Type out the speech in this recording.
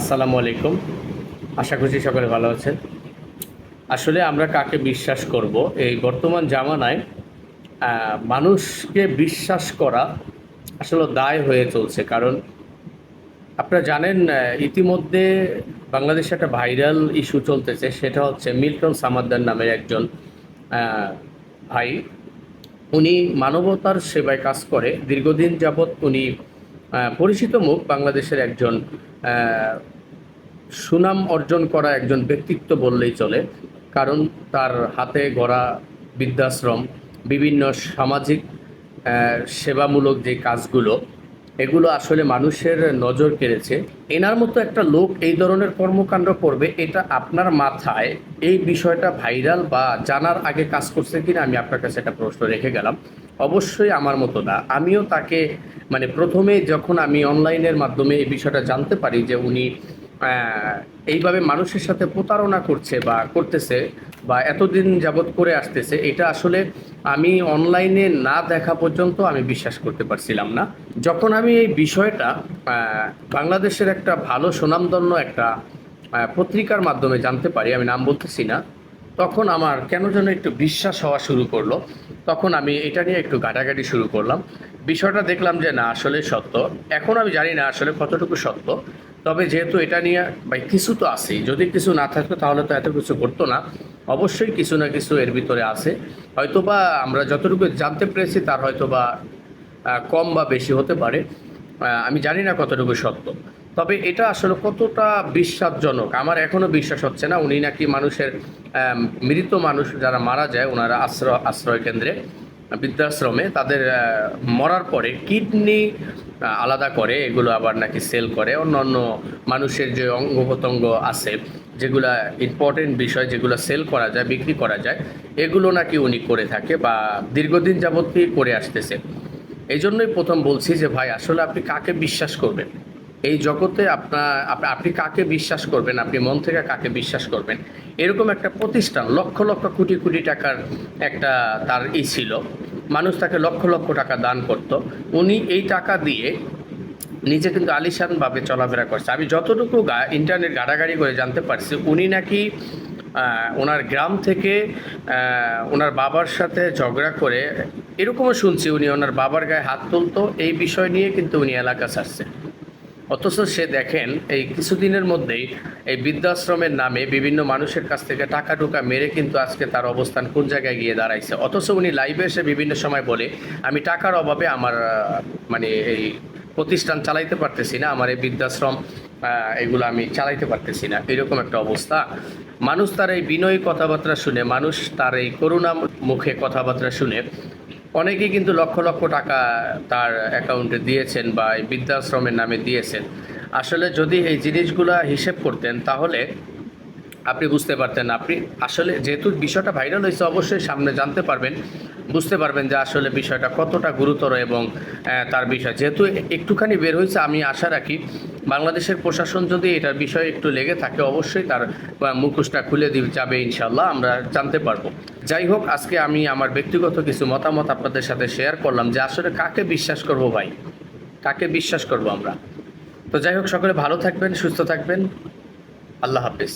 আসসালামু আলাইকুম। আশা করছি সকলে ভালো আছেন। আসলে আমরা কাকে বিশ্বাস করব? এই বর্তমান জামানায় মানুষকে বিশ্বাস করা আসলে দায় হয়ে চলছে। কারণ আপনারা জানেন ইতিমধ্যে বাংলাদেশে একটা ভাইরাল ইস্যু চলতেছে। সেটা হচ্ছে মিল্টন সামাদ্দার নামের একজন ভাই। উনি মানবতার সেবায় কাজ করে। দীর্ঘদিন যাবৎ উনি পরিচিত মুখ বাংলাদেশের একজন সুনাম অর্জন করা একজন ব্যক্তিত্ব বললেই চলে। কারণ তার হাতে গড়া বৃদ্ধাশ্রম, বিভিন্ন সামাজিক সেবামূলক যে কাজগুলো, এগুলো আসলে মানুষের নজর কেড়েছে। এনার মতো একটা লোক এই ধরনের কর্মকাণ্ড করবে, এটা আপনার মাথায় এই বিষয়টা ভাইরাল বা জানার আগে কাজ করছে কিনা আমি আপনার কাছে একটা প্রশ্ন রেখে গেলাম। অবশ্যই আমার মতো না। আমিও তাকে মানে প্রথমে যখন আমি অনলাইনের মাধ্যমে এই বিষয়টা জানতে পারি যে উনি এইভাবে মানুষের সাথে প্রতারণা করছে বা করতেছে বা এতদিন যাবৎ করে আসতেছে, এটা আসলে আমি অনলাইনে না দেখা পর্যন্ত আমি বিশ্বাস করতে পারছিলাম না। যখন আমি এই বিষয়টা বাংলাদেশের একটা ভালো সুনামধন্য একটা পত্রিকার মাধ্যমে জানতে পারি, আমি নাম বলতেছি না তখন আমার কেন যেন একটু বিশ্বাস হওয়া শুরু করল। তখন আমি এটা নিয়ে একটু ঘাটাঘাটি শুরু করলাম। বিষয়টা দেখলাম যে না, আসলে সত্য। এখন আমি জানি না আসলে কতটুকু সত্য। তবে যেহেতু এটা নিয়ে ভাই কিছু তো আছেই। যদি কিছু না থাকতো তাহলে তো এত কিছু করতো না। অবশ্যই কিছু না কিছু এর ভিতরে আছে। হয়তোবা আমরা যতটুকু জানতে পেরেছি তার হয়তোবা কম বা বেশি হতে পারে। আমি জানি না কতটুকু সত্য। তবে এটা আসলে কতটা বিশ্বাসজনক? আমার এখনও বিশ্বাস হচ্ছে না। উনি নাকি মানুষের মৃত মানুষ যারা মারা যায় ওনারা আশ্রয় আশ্রয় কেন্দ্রে, বৃদ্ধাশ্রমে, তাদের মরার পরে কিডনি আলাদা করে, এগুলো আবার নাকি সেল করে। অন্যান্য মানুষের যে অঙ্গ প্রত্যঙ্গ আছে, যেগুলা ইম্পর্টেন্ট বিষয়, যেগুলো সেল করা যায়, বিক্রি করা যায়, এগুলো নাকি উনি করে থাকে বা দীর্ঘদিন যাবতই করে আসতেছে। এই জন্যই প্রথম বলছি যে, ভাই, আসলে আপনি কাকে বিশ্বাস করবেন? এই জগতে আপনার আপনি কাকে বিশ্বাস করবেন, আপনি মন থেকে কাকে বিশ্বাস করবেন, এরকম একটা প্রতিষ্ঠান, লক্ষ লক্ষ কোটি কোটি টাকার একটা তার ই ছিল। মানুষ তাকে লক্ষ লক্ষ টাকা দান করত। উনি এই টাকা দিয়ে নিজে কিন্তু আলিশানভাবে চলাফেরা করছে। আমি যতটুকু গা, ইন্টারনেট গাড়াগাড়ি করে জানতে পারছি, উনি নাকি ওনার গ্রাম থেকে ওনার বাবার সাথে ঝগড়া করে, এরকমও শুনছি উনি ওনার বাবার গায়ে হাত তুলতো। এই বিষয় নিয়ে কিন্তু উনি এলাকা ছাড়ছে। অথচ সে দেখেন, এই কিছুদিনের মধ্যেই এই বৃদ্ধাশ্রমের নামে বিভিন্ন মানুষের কাছ থেকে টাকা টুকা মেরে কিন্তু আজকে তার অবস্থান কোন জায়গায় গিয়ে দাঁড়াইছে। অথচ উনি লাইভে এসে বিভিন্ন সময় বলে, আমি টাকার অভাবে আমার মানে এই প্রতিষ্ঠান চালাইতে পারতেছি না, আমার এই বৃদ্ধাশ্রম এগুলো আমি চালাইতে পারতেছি না। এরকম একটা অবস্থা। মানুষ তার এই বিনয়ী কথাবার্তা শুনে, মানুষ তার এই করুণা মুখে কথাবার্তা শুনে অনেকেই কিন্তু লক্ষ লক্ষ টাকা তার অ্যাকাউন্টে দিয়েছেন বা বৃদ্ধাশ্রমের নামে দিয়েছেন। আসলে যদি এই জিনিসগুলা হিসেব করতেন তাহলে আপনি বুঝতে পারতেন আপনি আসলে যেহেতু বিষয়টা ভাইরাল হয়েছে, অবশ্যই সামনে জানতে পারবেন। বুঝতে পারবেন যে আসলে বিষয়টা কতটা গুরুতর এবং তার বিষয়। যেহেতু একটুখানি বের হয়েছে, আমি আশা রাখি বাংলাদেশের প্রশাসন যদি এটার বিষয়ে একটু লেগে থাকে, অবশ্যই তার মুখোশটা খুলে দিয়ে যাবে ইনশাল্লাহ আমরা জানতে পারব। যাই হোক, আজকে আমি আমার ব্যক্তিগত কিছু মতামত আপনাদের সাথে শেয়ার করলাম যে আসলে কাকে বিশ্বাস করব ভাই? কাকে বিশ্বাস করব আমরা? তো যাই হোক, সকলে ভালো থাকবেন, সুস্থ থাকবেন। আল্লাহ হাফিজ।